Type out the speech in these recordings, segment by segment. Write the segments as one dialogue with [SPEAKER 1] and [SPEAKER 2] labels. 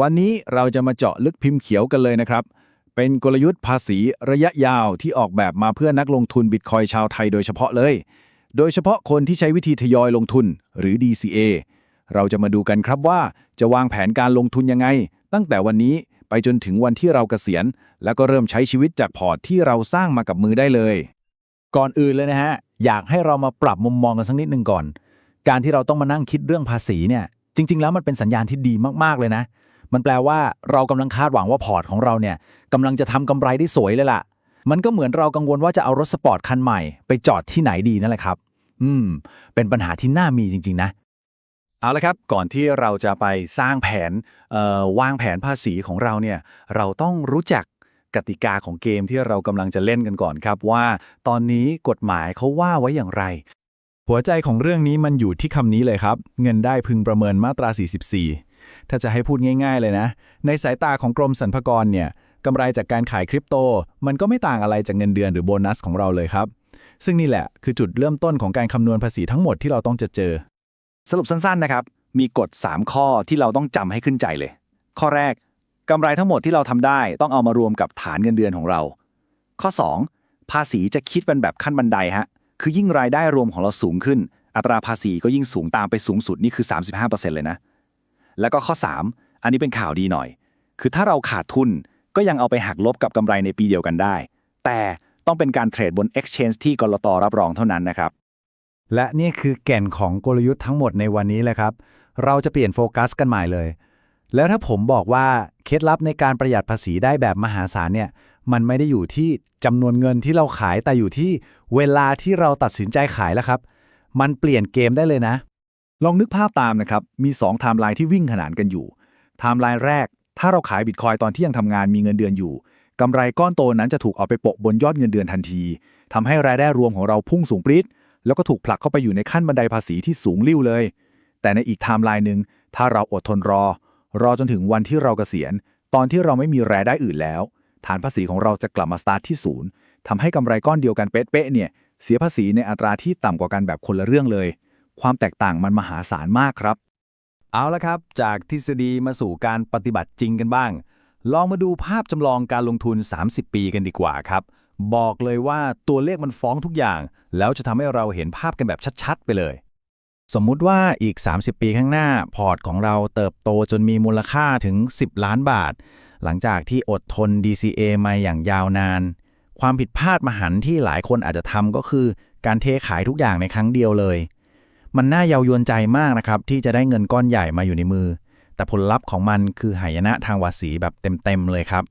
[SPEAKER 1] วันนี้เราจะมาเจาะลึกพิมพ์เขียวกันเลยนะครับ เป็นกลยุทธ์ภาษีระยะยาวที่ออกแบบมาเพื่อนักลงทุนบิตคอยชาวไทยโดยเฉพาะเลย โดยเฉพาะคนที่ใช้วิธีทยอยลงทุนหรือ DCA เราจะมาดูกันครับว่าจะวางแผนการลงทุนยังไง ตั้งแต่วันนี้ไปจนถึงวันที่เราเกษียณ แล้วก็เริ่มใช้ชีวิตจากพอร์ตที่เราสร้างมากับมือได้เลย
[SPEAKER 2] ก่อนอื่นเลยนะฮะอยากให้เรามาปรับมุมมองกันสักนิดหนึ่งก่อน การที่เราต้องมานั่งคิดเรื่องภาษีเนี่ยจริง ๆ แล้วมันเป็นสัญญาณที่ดีมากๆเลยนะ มันแปลว่าเรากำลังคาดหวังว่าพอร์ตของเราเนี่ยกำลังจะทำกำไรได้สวยเลยล่ะ มันก็เหมือนเรากังวลว่าจะเอารถสปอร์ตคันใหม่ไปจอดที่ไหนดีนั่นแหละครับ อืม เป็นปัญหาที่น่ามีจริง ๆ นะ
[SPEAKER 3] เอาละครับ ก่อนที่เราจะไปสร้างแผนวางแผนภาษีของเราเนี่ย เราต้องรู้จักกติกาของเกมที่เรากำลังจะเล่นกันก่อนครับว่า ตอนนี้กฎหมายเขาว่าไว้อย่างไร
[SPEAKER 2] หัวใจของเรื่องนี้มันอยู่ที่คำนี้เลยครับ เงินได้พึงประเมินมาตรา 44 ถ้าจะให้พูดง่าย ๆ เลยนะ ในสายตาของกรมสรรพากรเนี่ยกำไรจากการขายคริปโต มันก็ไม่ต่างอะไรจากเงินเดือนหรือโบนัสของเราเลยครับ ซึ่งนี่แหละคือจุดเริ่มต้นของการคำนวณภาษีทั้งหมดที่เราต้องจะเจอ
[SPEAKER 3] สรุปสั้นๆนะครับ มีกฎ 3 ข้อที่เราต้องจำให้ขึ้นใจเลย ข้อแรกกำไรทั้งหมดที่เราทำได้ต้องเอามารวมกับฐานเงินเดือนของเรา ข้อ 2 ภาษีจะคิดเป็นแบบขั้นบันไดฮะคือยิ่งรายได้รวมของเราสูงขึ้น อัตราภาษีก็ยิ่งสูงตามไปสูงสุดนี่คือ 35%เลยนะ แล้วก็ข้อ 3 อันนี้เป็นข่าวดีหน่อย คือถ้าเราขาดทุนก็ยังเอาไปหักลบกับกำไรในปีเดียวกันได้ แต่ต้องเป็นการเทรดบน Exchange ที่กรตรับรองเท่านั้นนะครับ
[SPEAKER 2] และนี่คือแก่นของกลยุทธ์ทั้งหมดในวันนี้เลยครับ เราจะเปลี่ยนโฟกัสกันใหม่เลย แล้วถ้าผมบอกว่าเคล็ดลับในการประหยัดภาษีได้แบบมหาศาลเนี่ย มันไม่ได้อยู่ที่จำนวนเงินที่เราขายแต่อยู่ที่เวลาที่เราตัดสินใจขายแล้วครับ มันเปลี่ยนเกมได้เลยนะ
[SPEAKER 1] ลองนึกภาพตามนะครับ มี2ไทม์ไลน์ที่วิ่งขนานกันอยู่ไทม์ไลน์แรก ถ้าเราขายบิตคอยตอนที่ยังทำงานมีเงินเดือนอยู่กำไรก้อนโตนั้นจะถูกเอาไปโปะบนยอดเงินเดือนทันทีทำให้รายได้รวมของเราพุ่งสูงปรี๊ดแล้วก็ถูกผลักเข้าไปอยู่ในขั้นบันไดภาษีที่สูงลิ่วเลย แต่ในอีกไทม์ไลน์หนึ่งถ้าเราอดทนรอ รอจนถึงวันที่เราเกษียณ ตอนที่เราไม่มีรายได้อื่นแล้ว ฐานภาษีของเราจะกลับมาสตาร์ทที่ศูนย์ทำให้กำไรก้อนเดียวกันเป๊ะๆเนี่ยเสียภาษีในอัตราที่ต่ำกว่ากันแบบคนละเรื่องเลย ความแตกต่างมันมหาศาลมากครับ
[SPEAKER 2] เอาละครับ จากทฤษฎีมาสู่การปฏิบัติจริงกันบ้าง ลองมาดูภาพจำลองการลงทุน 30 ปีกันดีกว่าครับ บอกเลยว่าตัวเลขมันฟ้องทุกอย่าง แล้วจะทำให้เราเห็นภาพกันแบบชัดๆ ไปเลย สมมุติว่าอีก 30 ปีข้างหน้า พอร์ตของเราเติบโตจนมีมูลค่าถึง 10 ล้านบาท หลังจากที่อดทน DCA มาอย่างยาวนาน ความผิดพลาดมหันที่หลายคนอาจจะทำก็คือการเทขายทุกอย่างในครั้งเดียวเลย มันน่าเยาวยวนใจมากนะครับ ที่จะได้เงินก้อนใหญ่มาอยู่ในมือ แต่ผลลัพธ์ของมันคือหายนะทางภาษีแบบเต็มๆเลยครับ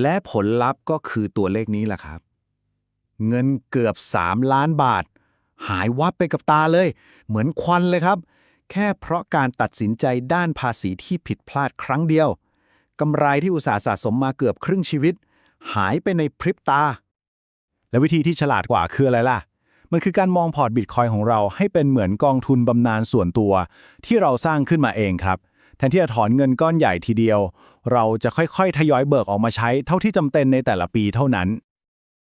[SPEAKER 1] และผลลัพธ์ก็คือตัวเลขนี้แหละครับ เงินเกือบ 3 ล้านบาท หายวับไปกับตาเลย เหมือนควันเลยครับ แค่เพราะการตัดสินใจด้านภาษีที่ผิดพลาดครั้งเดียวกำไรที่อุตสาห์สะสมมาเกือบครึ่งชีวิต หายไปในพริบตา
[SPEAKER 2] และวิธีที่ฉลาดกว่าคืออะไรล่ะ มันคือการมองพอร์ตบิตคอยของเราให้เป็นเหมือนกองทุนบำนาญส่วนตัว ที่เราสร้างขึ้นมาเองครับ แทนที่จะถอนเงินก้อนใหญ่ทีเดียว เราจะค่อยๆ ทยอยเบิกออกมาใช้เท่าที่จำเป็นในแต่ละปีเท่านั้น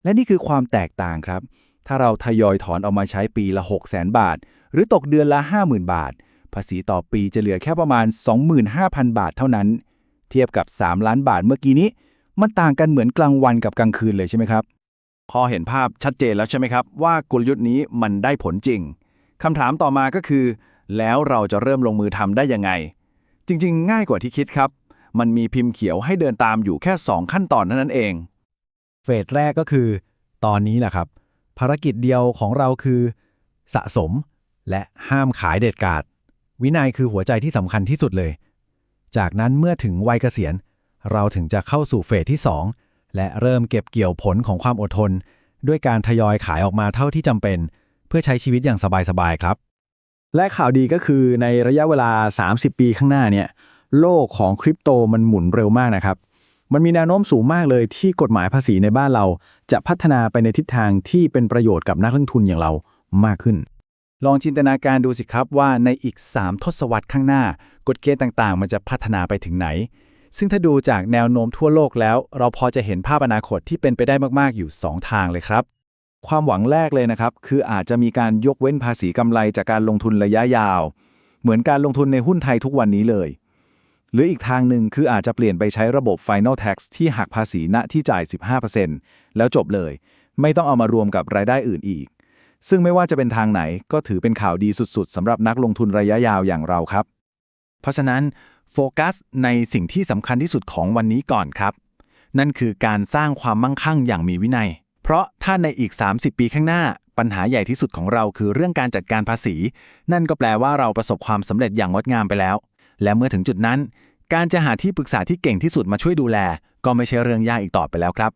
[SPEAKER 1] และนี่คือความแตกต่างครับ ถ้าเราทยอยถอนออกมาใช้ปีละ 6 0 0 0 0 0 บาท หรือตกเดือนละ 50,000 บาท ภาษีต่อปีจะเหลือแค่ประมาณ 25,000 บาทเท่านั้น เทียบกับ 3 ล้านบาทเมื่อกี้นี้ มันต่างกันเหมือนกลางวันกับกลางคืนเลยใช่ไหมครับ พอเห็นภาพชัดเจนแล้วใช่ไหมครับ ว่ากลยุทธ์นี้มันได้ผลจริงคำถามต่อมาก็คือ แล้วเราจะเริ่มลงมือทำได้ยังไง จริง ๆ ง่ายกว่าที่คิดครับ มันมีพิมพ์เขียวให้เดินตามอยู่แค่ 2 ขั้นตอนเท่านั้นเอง
[SPEAKER 2] เฟสแรกก็คือ ตอนนี้แหละครับ ภารกิจเดียวของเราคือ สะสมและห้ามขายเด็ดขาด วินัยคือหัวใจที่สำคัญที่สุดเลย จากนั้นเมื่อถึงวัยเกษียณ เราถึงจะเข้าสู่เฟสที่ 2 และเริ่มเก็บเกี่ยวผลของความอดทน ด้วยการทยอยขายออกมาเท่าที่จำเป็น เพื่อใช้ชีวิตอย่างสบายๆครับ
[SPEAKER 1] และข่าวดีก็คือในระยะเวลา 30 ปีข้างหน้าเนี่ยโลกของคริปโตมันหมุนเร็วมากนะครับ มันมีแนวโน้มสูงมากเลยที่กฎหมายภาษีในบ้านเรา จะพัฒนาไปในทิศทางที่เป็นประโยชน์กับนักลงทุนอย่างเรามากขึ้น ลองจินตนาการดูสิครับว่าในอีก 3 ทศวรรษข้างหน้า กฎเกณฑ์ต่างๆ มันจะพัฒนาไปถึงไหน ซึ่งถ้าดูจากแนวโน้มทั่วโลกแล้ว เราพอจะเห็นภาพอนาคตที่เป็นไปได้มากๆอยู่ 2 ทางเลยครับ ความหวังแรกเลยนะครับ คืออาจจะมีการยกเว้นภาษีกำไรจากการลงทุนระยะยาว เหมือนการลงทุนในหุ้นไทยทุกวันนี้เลย หรืออีกทางหนึ่งคืออาจจะเปลี่ยนไปใช้ระบบ Final Tax ที่หักภาษีณที่จ่าย 15%แล้วจบเลย ไม่ต้องเอามารวมกับรายได้อื่นอีก ซึ่งไม่ว่าจะเป็นทางไหนก็ถือเป็นข่าวดีสุด ๆสำหรับนักลงทุนระยะยาวอย่างเราครับ
[SPEAKER 2] เพราะฉะนั้น โฟกัสในสิ่งที่สำคัญที่สุดของวันนี้ก่อนครับ นั่นคือการสร้างความมั่งคั่งอย่างมีวินัย เพราะถ้าในอีก 30 ปีข้างหน้า ปัญหาใหญ่ที่สุดของเราคือเรื่องการจัดการภาษี นั่นก็แปลว่าเราประสบความสำเร็จอย่างงดงามไปแล้ว และเมื่อถึงจุดนั้น การจะหาที่ปรึกษาที่เก่งที่สุดมาช่วยดูแล ก็ไม่ใช่เรื่องยากอีกต่อไปแล้วครับ